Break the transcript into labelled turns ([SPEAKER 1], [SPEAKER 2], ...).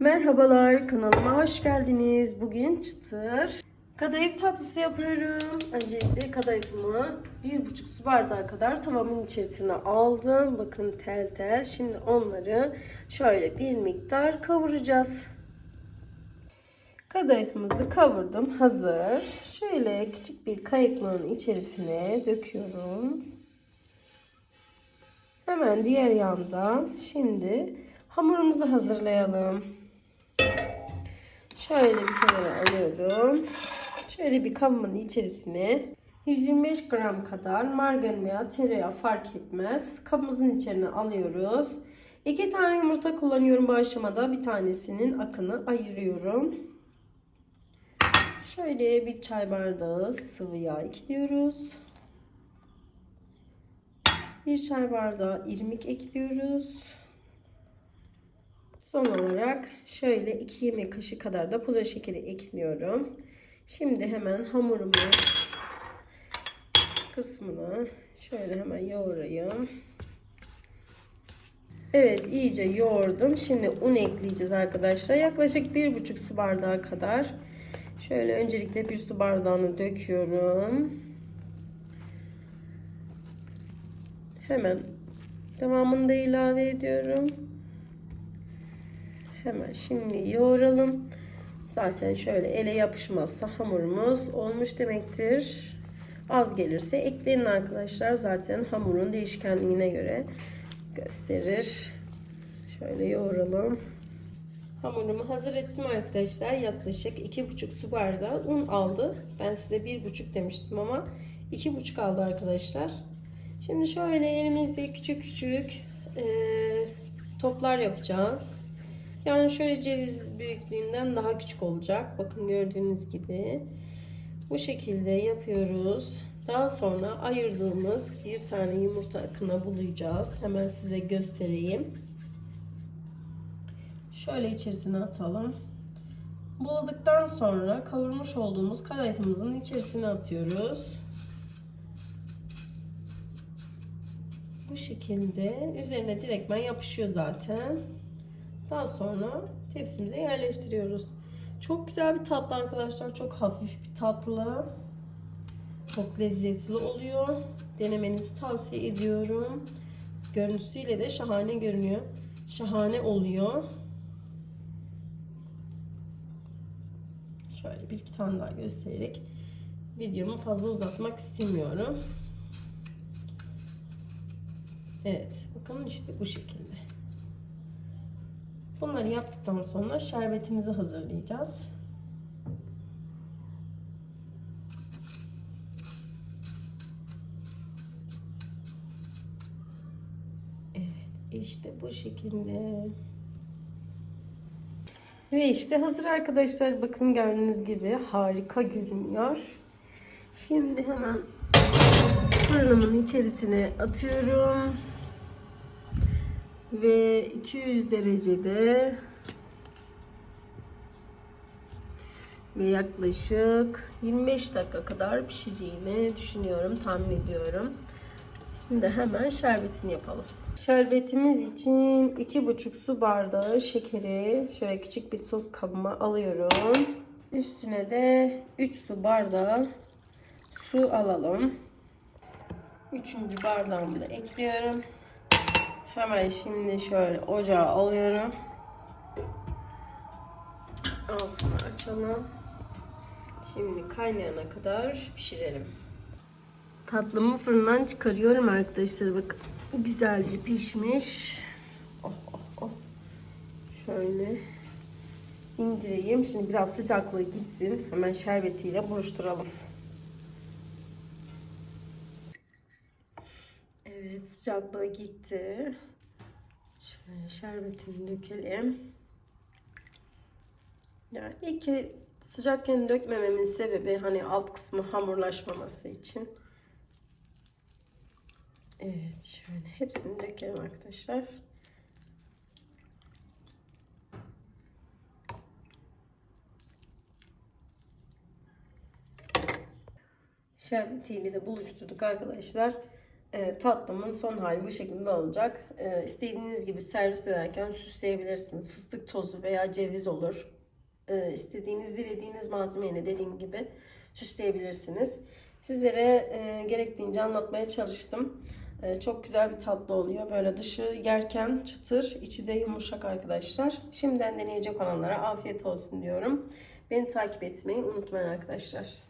[SPEAKER 1] Merhabalar kanalıma hoş geldiniz. Bugün çıtır kadayıf tatlısı yapıyorum. Öncelikle kadayıfımı bir buçuk su bardağı kadar tavamın içerisine aldım. Bakın tel tel. Şimdi onları şöyle bir miktar kavuracağız. Kadayıfımızı kavurdum. Hazır. Şöyle küçük bir kayıklığın içerisine döküyorum. Hemen diğer yandan şimdi hamurumuzu hazırlayalım. Şöyle bir kenara alıyorum. Şöyle bir kabımın içerisine 125 gram kadar margarin veya tereyağı fark etmez. Kabımızın içine alıyoruz. İki tane yumurta kullanıyorum bu aşamada. Bir tanesinin akını ayırıyorum. Şöyle bir çay bardağı sıvı yağ ekliyoruz. Bir çay bardağı irmik ekliyoruz. Son olarak şöyle 2 yemek kaşığı kadar da pudra şekeri ekliyorum. Şimdi hemen hamurumu kısmını şöyle hemen yoğurayım. Evet iyice yoğurdum. Şimdi un ekleyeceğiz arkadaşlar. Yaklaşık 1,5 su bardağı kadar. Şöyle öncelikle bir su bardağını döküyorum. Hemen devamını da ilave ediyorum. Hemen şimdi yoğuralım. Zaten şöyle ele yapışmazsa hamurumuz olmuş demektir. Az gelirse ekleyin arkadaşlar. Zaten hamurun değişkenliğine göre gösterir. Şöyle yoğuralım. Hamurumu hazır ettim arkadaşlar. Yaklaşık 2,5 su bardağı un aldı. Ben size 1,5 demiştim ama 2,5 aldı arkadaşlar. Şimdi şöyle elimizde küçük küçük e, toplar yapacağız. Yani şöyle ceviz büyüklüğünden daha küçük olacak. Bakın gördüğünüz gibi. Bu şekilde yapıyoruz. Daha sonra ayırdığımız bir tane yumurta akına bulayacağız. Hemen size göstereyim. Şöyle içerisine atalım. Buladıktan sonra kavurmuş olduğumuz kadayıfımızın içerisine atıyoruz. Bu şekilde üzerine direktmen yapışıyor zaten. Daha sonra tepsimize yerleştiriyoruz. Çok güzel bir tatlı arkadaşlar. Çok hafif bir tatlı. Çok lezzetli oluyor. Denemenizi tavsiye ediyorum. Görüntüsüyle de şahane görünüyor. Şahane oluyor. Şöyle bir iki tane daha göstererek videomu fazla uzatmak istemiyorum. Evet. Bakın işte bu şekilde. Bunları yaptıktan sonra şerbetimizi hazırlayacağız. Evet, işte bu şekilde. Ve işte hazır arkadaşlar. Bakın gördüğünüz gibi harika görünüyor. Şimdi hemen fırınımın içerisine atıyorum ve 200 derecede ve yaklaşık 25 dakika kadar pişeceğini düşünüyorum, tahmin ediyorum. Şimdi hemen şerbetini yapalım. Şerbetimiz için 2,5 su bardağı şekeri şöyle küçük bir sos kabıma alıyorum. Üstüne de 3 su bardağı su alalım. Üçüncü bardağımı da ekliyorum. Hemen şimdi şöyle ocağı alıyorum. Altını açalım. Şimdi kaynayana kadar pişirelim. Tatlımı fırından çıkarıyorum arkadaşlar. Bakın güzelce pişmiş. Oh oh oh. Şöyle indireyim. Şimdi biraz sıcaklığı gitsin. Hemen şerbetiyle buluşturalım. Evet sıcaklığı gitti. Şöyle şerbetini dökelim. Yani ilk ki sıcakken dökmememin sebebi hani alt kısmı hamurlaşmaması için. Evet şöyle hepsini dökelim arkadaşlar. Şerbetiyle de buluşturduk arkadaşlar. E, tatlımın son hali bu şekilde olacak. E, istediğiniz gibi servis ederken süsleyebilirsiniz. Fıstık tozu veya ceviz olur. E, istediğiniz, dilediğiniz malzemeyle dediğim gibi süsleyebilirsiniz. Sizlere e, gerektiğince anlatmaya çalıştım. E, çok güzel bir tatlı oluyor. Böyle dışı yerken çıtır, içi de yumuşak arkadaşlar. Şimdiden deneyecek olanlara afiyet olsun diyorum. Beni takip etmeyi unutmayın arkadaşlar.